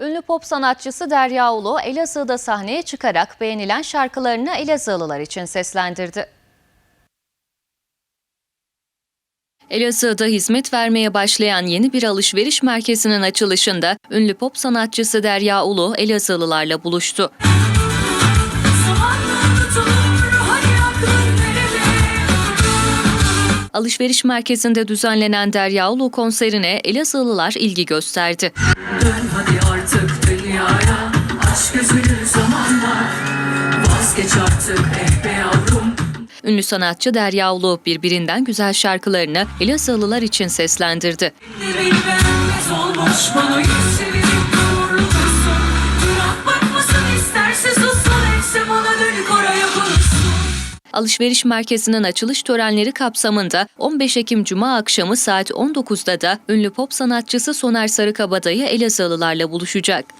Ünlü pop sanatçısı Derya Ulu, Elazığ'da sahneye çıkarak beğenilen şarkılarını Elazığlılar için seslendirdi. Elazığ'da hizmet vermeye başlayan yeni bir alışveriş merkezinin açılışında ünlü pop sanatçısı Derya Ulu Elazığlılarla buluştu. Alışveriş merkezinde düzenlenen Derya Ulu konserine Elazığlılar ilgi gösterdi. Dön hadi Vazgeç artık eh be yavrum Ünlü sanatçı Derya Ulu birbirinden güzel şarkılarını Elazığlılar için seslendirdi. Olmuş bana Alışveriş merkezinin açılış törenleri kapsamında 15 Ekim Cuma akşamı saat 19'da da ünlü pop sanatçısı Soner Sarıkabadayı Elazığlılarla buluşacak.